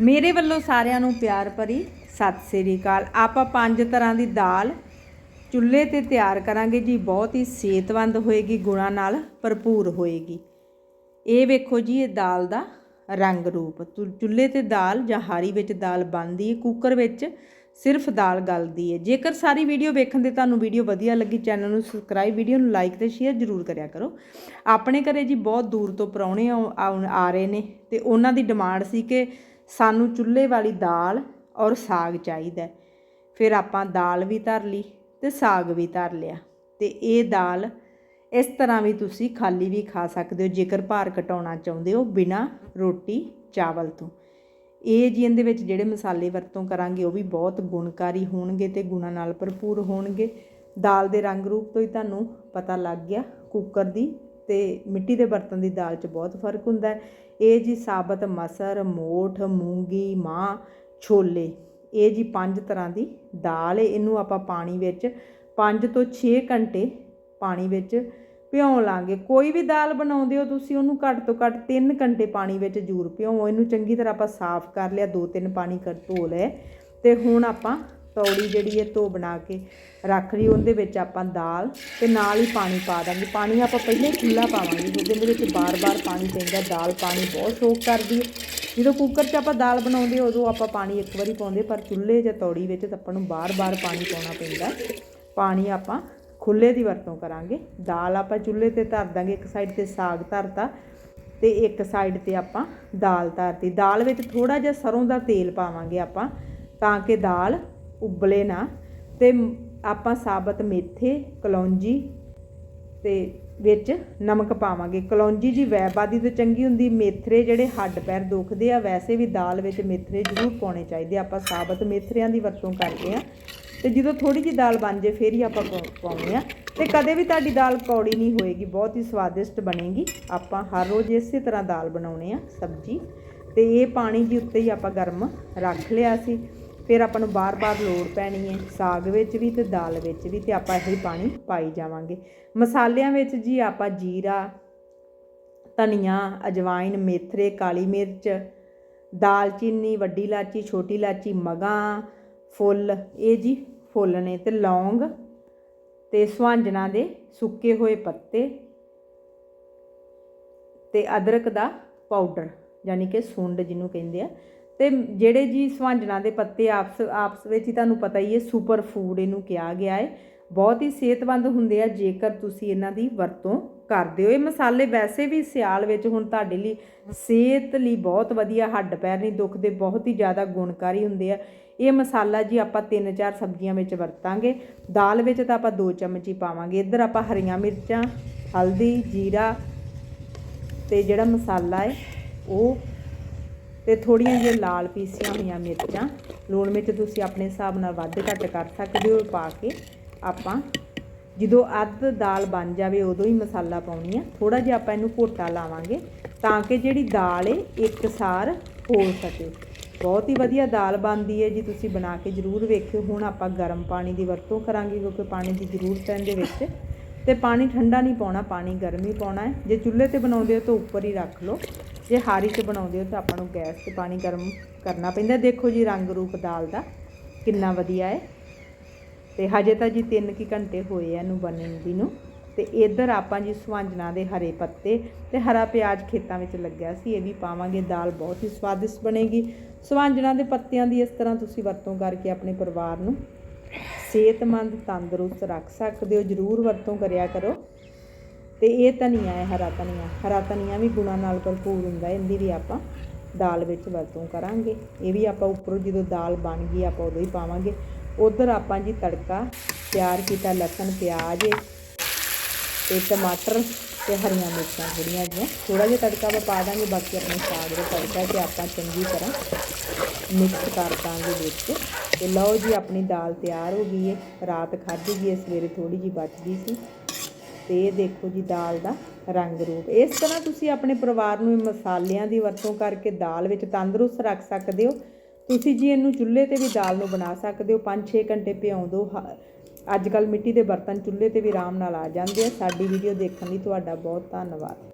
ਮੇਰੇ ਵੱਲੋਂ ਸਾਰਿਆਂ ਨੂੰ ਪਿਆਰ ਭਰੀ ਸਤਿ ਸ੍ਰੀ ਅਕਾਲ। ਆਪਾਂ ਪੰਜ ਤਰ੍ਹਾਂ ਦੀ ਦਾਲ ਚੁੱਲ੍ਹੇ ਤੇ ਤਿਆਰ ਕਰਾਂਗੇ ਜੀ। ਬਹੁਤ ਹੀ ਸਿਹਤਮੰਦ ਹੋਏਗੀ, ਗੁਣਾਂ ਨਾਲ ਭਰਪੂਰ ਹੋਏਗੀ। ਇਹ ਵੇਖੋ ਜੀ, ਇਹ ਦਾਲ ਦਾ ਰੰਗ ਰੂਪ। ਚੁੱਲ੍ਹੇ ਤੇ ਦਾਲ ਜਾਂ ਹਾਰੀ ਵਿੱਚ ਦਾਲ ਬਣਦੀ ਹੈ, ਕੁੱਕਰ ਵਿੱਚ ਸਿਰਫ ਦਾਲ ਗਲਦੀ ਹੈ। ਜੇਕਰ ਸਾਰੀ ਵੀਡੀਓ ਵੇਖਣ ਦੇ ਤੁਹਾਨੂੰ ਵੀਡੀਓ ਵਧੀਆ ਲੱਗੀ, ਚੈਨਲ ਨੂੰ ਸਬਸਕ੍ਰਾਈਬ, ਵੀਡੀਓ ਨੂੰ ਲਾਈਕ ਤੇ ਸ਼ੇਅਰ ਜ਼ਰੂਰ ਕਰਿਆ ਕਰੋ। ਆਪਣੇ ਘਰੇ ਜੀ ਬਹੁਤ ਦੂਰ ਤੋਂ ਪਰੌਣੇ ਆਉ- ਆਉਣ- ਆ ਰਹੇ ਨੇ ਤੇ ਉਹਨਾਂ ਦੀ ਡਿਮਾਂਡ ਸੀ ਕਿ ਸਾਨੂੰ ਚੁੱਲ੍ਹੇ ਵਾਲੀ ਦਾਲ ਔਰ ਸਾਗ ਚਾਹੀਦਾ ਫਿਰ ਆਪਾਂ ਦਾਲ ਵੀ ਧਰ ਲਈ ਤੇ ਸਾਗ ਵੀ ਧਰ ਲਿਆ। ਤੇ ਇਹ ਦਾਲ ਇਸ ਤਰ੍ਹਾਂ ਵੀ ਤੁਸੀਂ ਖਾਲੀ ਵੀ ਖਾ ਸਕਦੇ ਹੋ। ਜੇਕਰ ਭਾਰ ਘਟਾਉਣਾ ਚਾਹੁੰਦੇ ਹੋ ਬਿਨਾ ਰੋਟੀ ਚਾਵਲ ਤੋਂ। ਇਹ ਜੀ ਇਹਦੇ ਵਿੱਚ ਜਿਹੜੇ ਮਸਾਲੇ ਵਰਤੋਂ ਕਰਾਂਗੇ ਉਹ ਵੀ ਬਹੁਤ ਗੁਣਕਾਰੀ ਹੋਣਗੇ ਤੇ ਗੁਣਾਂ ਨਾਲ ਭਰਪੂਰ ਹੋਣਗੇ। ਦਾਲ ਦੇ ਰੰਗ ਰੂਪ ਤੋਂ ਹੀ ਤੁਹਾਨੂੰ ਪਤਾ ਲੱਗ ਗਿਆ। ਕੁੱਕਰ ਦੀ ਤੇ ਮਿੱਟੀ ਦੇ ਬਰਤਨ ਦੀ ਦਾਲ 'ਚ ਬਹੁਤ ਫ਼ਰਕ ਹੁੰਦਾ ਇਹ ਜੀ ਸਾਬਤ, ਮਸਰ, ਮੋਠ, ਮੂੰਗੀ ਮਾਂ ਛੋਲੇ, ਇਹ ਜੀ ਪੰਜ ਤਰ੍ਹਾਂ ਦੀ ਦਾਲ ਹੈ। ਇਹਨੂੰ ਆਪਾਂ ਪਾਣੀ ਵਿੱਚ 5 ਤੋਂ 6 ਘੰਟੇ ਪਾਣੀ ਵਿੱਚ ਭਿਉਂ ਲਾਂਗੇ। ਕੋਈ ਵੀ ਦਾਲ ਬਣਾਉਂਦੇ ਹੋ ਤੁਸੀਂ, ਉਹਨੂੰ ਘੱਟ ਤੋਂ ਘੱਟ 3 ਘੰਟੇ ਪਾਣੀ ਵਿੱਚ ਜ਼ਰੂਰ ਭਿਓਵੋ ਇਹਨੂੰ ਚੰਗੀ ਤਰ੍ਹਾਂ ਆਪਾਂ ਸਾਫ਼ ਕਰ ਲਿਆ, ਦੋ ਤਿੰਨ ਪਾਣੀ ਕਰ ਧੋ ਲਏ ਤੇ ਹੁਣ ਆਪਾਂ ਤੌੜੀ ਜਿਹੜੀ ਹੈ ਧੋ ਬਣਾ ਕੇ ਰੱਖ ਲਈ, ਉਹਦੇ ਵਿੱਚ ਆਪਾਂ ਦਾਲ ਤੇ ਨਾਲ ਹੀ ਪਾਣੀ ਪਾ ਦਾਂਗੇ। ਪਾਣੀ ਆਪਾਂ ਪਹਿਲਾਂ ਹੀ ਖੁੱਲਾ ਪਾਵਾਂਗੇ, ਕਿਉਂਕਿ ਇਹਦੇ ਵਿੱਚ ਬਾਰ-ਬਾਰ ਪਾਣੀ ਪੈਂਦਾ ਦਾਲ ਪਾਣੀ ਬਹੁਤ ਸੋਖ ਕਰਦੀ ਹੈ। ਜਦੋਂ ਕੁੱਕਰ 'ਚ ਆਪਾਂ ਦਾਲ ਬਣਾਉਂਦੇ ਉਦੋਂ ਆਪਾਂ ਪਾਣੀ ਇੱਕ ਵਾਰੀ ਪਾਉਂਦੇ ਪਰ ਚੁੱਲ੍ਹੇ ਜਾਂ ਤੌੜੀ ਵਿੱਚ ਤਾਂ ਆਪਾਂ ਨੂੰ ਬਾਰ-ਬਾਰ ਪਾਣੀ ਪਾਉਣਾ ਪੈਂਦਾ ਪਾਣੀ ਆਪਾਂ ਖੁੱਲੇ ਦੀ ਵਰਤੋਂ ਕਰਾਂਗੇ। ਦਾਲ ਆਪਾਂ ਚੁੱਲ੍ਹੇ ਤੇ ਧਰ ਦਾਂਗੇ, ਇੱਕ ਸਾਈਡ ਤੇ ਸਾਗ ਧਰਤਾ ਤੇ ਇੱਕ ਸਾਈਡ ਤੇ ਆਪਾਂ ਦਾਲ ਧਰਤੀ। ਦਾਲ ਵਿੱਚ ਥੋੜਾ ਜਿਹਾ ਸਰੋਂ ਦਾ ਤੇਲ ਪਾਵਾਂਗੇ ਆਪਾਂ, ਤਾਂ ਕਿ ਦਾਲ ਉਬਲੇ ਨਾ। ਤੇ ਆਪਾਂ ਸਾਬਤ ਮੇਥੇ, ਕਲੌਂਜੀ ਤੇ ਵਿੱਚ ਨਮਕ ਪਾਵਾਂਗੇ। ਕਲੌਂਜੀ ਜੀ ਵੈਬਾਦੀ ਤੋਂ ਚੰਗੀ ਹੁੰਦੀ ਮੇਥਰੇ ਜਿਹੜੇ ਹੱਡ ਪੈਰ ਦੁਖਦੇ ਆ, ਵੈਸੇ ਵੀ ਦਾਲ ਵਿੱਚ ਮੇਥਰੇ ਜ਼ਰੂਰ ਪਾਉਣੇ ਚਾਹੀਦੇ ਆਪਾਂ ਸਾਬਤ ਮੇਥਰਿਆਂ ਦੀ ਵਰਤੋਂ ਕਰਦੇ ਆ। ਤੇ ਜਦੋਂ ਥੋੜੀ ਜੀ ਦਾਲ ਬਣ ਜੇ, ਫੇਰ ਹੀ ਆਪਾਂ ਪਾਉ- ਪਾਉਂਦੇ ਆ। ਤੇ ਕਦੇ ਵੀ ਤੁਹਾਡੀ ਦਾਲ ਕੌੜੀ ਨਹੀਂ ਹੋਏਗੀ, ਬਹੁਤ ਹੀ ਸਵਾਦਿਸ਼ਟ ਬਣੇਗੀ। ਆਪਾਂ ਹਰ ਰੋਜ਼ ਇਸੇ ਤਰ੍ਹਾਂ ਦਾਲ ਬਣਾਉਣੇ ਆ ਸਬਜੀ। ਤੇ ਇਹ ਪਾਣੀ ਜੀ ਉੱਤੇ ਹੀ ਆਪਾਂ ਗਰਮ ਰੱਖ ਲਿਆ ਸੀ। ਫਿਰ ਆਪਾਂ ਨੂੰ ਬਾਰ-ਬਾਰ ਲੋੜ ਪੈਣੀ ਹੈ ਸਾਗ ਵਿੱਚ ਵੀ ਤੇ ਦਾਲ ਵਿੱਚ ਵੀ ਤੇ ਆਪਾਂ ਇਹੀ ਪਾਣੀ ਪਾਈ ਜਾਵਾਂਗੇ। ਮਸਾਲਿਆਂ ਵਿੱਚ ਜੀ ਆਪਾਂ ਜੀਰਾ, ਧਨੀਆ ਅਜਵਾਇਨ ਮੇਥਰੇ, ਕਾਲੀ ਮਿਰਚ, ਦਾਲਚੀਨੀ, ਵੱਡੀ ਇਲਾਚੀ, ਛੋਟੀ ਇਲਾਚੀ, ਮਗਾਂ, ਫੁੱਲ, ਇਹ ਜੀ ਫੁੱਲ ਨੇ ਤੇ ਲੌਂਗ ਤੇ ਸੁਹਾਂਜਣਾ ਦੇ ਸੁੱਕੇ ਹੋਏ ਪੱਤੇ ਤੇ ਅਦਰਕ ਦਾ ਪਾਊਡਰ, ਯਾਨੀ ਕਿ ਸੁੰਡ ਜਿਹਨੂੰ ਕਹਿੰਦੇ ਆ। ਤੇ ਜਿਹੜੇ ਜੀ ਸੁਹਾਂਜਣਾ ਦੇ ਪੱਤੇ ਆਪਸ ਆਪਸ ਵਿੱਚ ਹੀ ਤੁਹਾਨੂੰ ਪਤਾ ਹੀ ਹੈ ਸੁਪਰ ਫੂਡ ਇਹਨੂੰ ਕਿਹਾ ਗਿਆ ਹੈ। ਬਹੁਤ ਹੀ ਸਿਹਤਮੰਦ ਹੁੰਦੇ ਆ, ਜੇਕਰ ਤੁਸੀਂ ਇਹਨਾਂ ਦੀ ਵਰਤੋਂ ਕਰਦੇ ਹੋ। ਇਹ ਮਸਾਲੇ ਵੈਸੇ ਵੀ ਸਿਆਲ ਵਿੱਚ ਹੁਣ ਤੁਹਾਡੇ ਲਈ ਸਿਹਤ ਲਈ ਬਹੁਤ ਵਧੀਆ, ਹੱਡ ਪੈਰ ਨਹੀਂ ਦੁਖਦੇ ਬਹੁਤ ਹੀ ਜ਼ਿਆਦਾ ਗੁਣਕਾਰੀ ਹੁੰਦੇ ਆ। ਇਹ ਮਸਾਲਾ ਜੀ ਆਪਾਂ ਤਿੰਨ ਚਾਰ ਸਬਜ਼ੀਆਂ ਵਿੱਚ ਵਰਤਾਂਗੇ। ਦਾਲ ਵਿੱਚ ਤਾਂ ਆਪਾਂ ਦੋ ਚਮਚ ਹੀ ਪਾਵਾਂਗੇ। ਇੱਧਰ ਆਪਾਂ ਹਰੀਆਂ ਮਿਰਚਾਂ, ਹਲਦੀ, ਜੀਰਾ ਤੇ ਜਿਹੜਾ ਮਸਾਲਾ ਹੈ, ਉਹ ਤੇ ਥੋੜੀਆਂ ਜਿਹੀਆਂ ਲਾਲ ਪੀਸੀਆਂ ਹੋਈਆਂ ਮਿਰਚਾਂ, ਲੂਣ ਮਿਰਚ ਤੁਸੀਂ ਆਪਣੇ ਹਿਸਾਬ ਨਾਲ ਵੱਧ ਘੱਟ ਕਰ ਸਕਦੇ ਹੋ, ਪਾ ਕੇ ਆਪਾਂ ਜਦੋਂ ਅੱਧ ਦਾਲ ਬਣ ਜਾਵੇ ਉਦੋਂ ਹੀ ਮਸਾਲਾ ਪਾਉਣੀ ਆ। ਥੋੜਾ ਜਿਹਾ ਆਪਾਂ ਇਹਨੂੰ ਘੋਟਾ ਲਾਵਾਂਗੇ ਤਾਂ ਕਿ ਜਿਹੜੀ ਦਾਲ ਏ ਇੱਕਸਾਰ ਹੋ ਸਕੇ। ਬਹੁਤ ਹੀ ਵਧੀਆ ਦਾਲ ਬਣਦੀ ਹੈ ਜੀ, ਤੁਸੀਂ ਬਣਾ ਕੇ ਜ਼ਰੂਰ ਵੇਖਿਓ। ਹੁਣ ਆਪਾਂ ਗਰਮ ਪਾਣੀ ਦੀ ਵਰਤੋਂ ਕਰਾਂਗੇ ਕਿਉਂਕਿ ਪਾਣੀ ਦੀ ਜ਼ਰੂਰਤ ਹੈ ਇਹਦੇ ਵਿੱਚ। ਤੇ ਪਾਣੀ ਠੰਡਾ ਨਹੀਂ ਪਾਉਣਾ, ਪਾਣੀ ਗਰਮ ਹੀ ਪਾਉਣਾ ਹੈ। ਜੇ ਚੁੱਲ੍ਹੇ ਤੇ ਬਣਾਉਂਦੇ ਹੋ ਤਾਂ ਉੱਪਰ ਹੀ ਰੱਖ ਲਓ। ਜੇ ਹਾਰੀ 'ਚ ਬਣਾਉਂਦੇ ਹੋ ਤਾਂ ਆਪਾਂ ਨੂੰ ਗੈਸ ਤੇ ਪਾਣੀ ਗਰਮ ਕਰਨਾ ਪੈਂਦਾ। ਦੇਖੋ ਜੀ ਰੰਗ ਰੂਪ ਦਾਲ ਦਾ ਕਿੰਨਾ ਵਧੀਆ ਹੈ। ਤੇ ਹਜੇ ਤਾਂ ਜੀ 3 ਕੀ ਘੰਟੇ ਹੋਏ ਆ ਇਹਨੂੰ ਬਣਨ ਦੀ ਨੂੰ। ਤੇ ਇਧਰ ਆਪਾਂ ਜੀ ਸੁਹਾਂਜਣਾ ਦੇ ਹਰੇ ਪੱਤੇ ਤੇ ਹਰਾ ਪਿਆਜ਼ ਖੇਤਾਂ ਵਿੱਚ ਲੱਗਿਆ ਸੀ, ਇਹ ਵੀ ਪਾਵਾਂਗੇ। ਦਾਲ ਬਹੁਤ ਹੀ ਸਵਾਦਿਸ਼ਟ ਬਣੇਗੀ। ਸੁਹਾਂਜਣਾ ਦੇ ਪੱਤਿਆਂ ਦੀ ਇਸ ਤਰ੍ਹਾਂ ਤੁਸੀਂ ਵਰਤੋਂ ਕਰਕੇ ਆਪਣੇ ਪਰਿਵਾਰ ਨੂੰ ਸਿਹਤਮੰਦ, ਤੰਦਰੁਸਤ ਰੱਖ ਸਕਦੇ ਹੋ। ਜਰੂਰ ਵਰਤੋਂ ਕਰਿਆ ਕਰੋ। ਤੇ ਇਹ ਧਨੀਆ ਹੈ, ਹਰਾ ਧਨੀਆ। ਹਰਾ ਧਨੀਆ ਵੀ ਗੁਣਾਂ ਨਾਲ ਭਰਪੂਰ ਹੁੰਦਾ ਇਹਦੀ ਵੀ ਆਪਾਂ ਦਾਲ ਵਿੱਚ ਵਰਤੋਂ ਕਰਾਂਗੇ। ਇਹ ਵੀ ਆਪਾਂ ਉੱਪਰੋਂ ਜਦੋਂ ਦਾਲ ਬਣ ਗਈ, ਆਪਾਂ ਉਦੋਂ ਹੀ ਪਾਵਾਂਗੇ। ਉਧਰ ਆਪਾਂ ਜੀ ਤੜਕਾ ਤਿਆਰ ਕੀਤਾ, ਲਸਣ, ਪਿਆਜ਼ ਤੇ ਟਮਾਟਰ। ਤੇ ਹਰੀਆਂ ਮਿਰਚਾਂ ਥੋੜੀਆਂ ਜਿਹੀਆਂ ਥੋੜਾ ਜਿਹਾ ਤੜਕਾ ਆਪਾਂ ਪਾ ਦਾਂਗੇ, ਬਾਕੀ ਆਪਣੇ ਸਾਗ ਦੇ ਤੜਕਾ ਤੇ ਆਪਾਂ ਚੰਗੀ ਤਰ੍ਹਾਂ ਮਿਕਸ ਕਰ ਦਾਂਗੇ ਵਿੱਚ। ਤੇ ਲਓ ਜੀ, ਆਪਣੀ ਦਾਲ ਤਿਆਰ ਹੋ ਗਈ ਹੈ। ਰਾਤ ਖਾਧੀ ਗਈ ਹੈ, ਸਵੇਰੇ ਥੋੜੀ ਜੀ ਬਚ ਗਈ ਸੀ। ਤੇ ਇਹ ਦੇਖੋ ਜੀ, ਦਾਲ ਦਾ ਰੰਗ ਰੂਪ। ਇਸ ਤਰ੍ਹਾਂ ਤੁਸੀਂ ਆਪਣੇ ਪਰਿਵਾਰ ਨੂੰ ਮਸਾਲਿਆਂ ਦੀ ਵਰਤੋਂ ਕਰਕੇ ਦਾਲ ਵਿੱਚ ਤੰਦਰੁਸਤ ਰੱਖ ਸਕਦੇ ਹੋ। ਤੁਸੀਂ ਜੀ ਇਹਨੂੰ ਚੁੱਲ੍ਹੇ ਤੇ ਵੀ ਦਾਲ ਨੂੰ ਬਣਾ ਸਕਦੇ ਹੋ। 5-6 ਘੰਟੇ ਭਿਉਂ ਦਿਓ ਹ- ਅੱਜ ਕੱਲ ਮਿੱਟੀ ਦੇ ਬਰਤਨ ਚੁੱਲ੍ਹੇ ਤੇ ਵੀ ਆਰਾਮ ਨਾਲ ਆ ਜਾਂਦੇ ਆ। ਸਾਡੀ ਵੀਡੀਓ ਦੇਖਣ ਲਈ ਤੁਹਾਡਾ ਬਹੁਤ ਧੰਨਵਾਦ।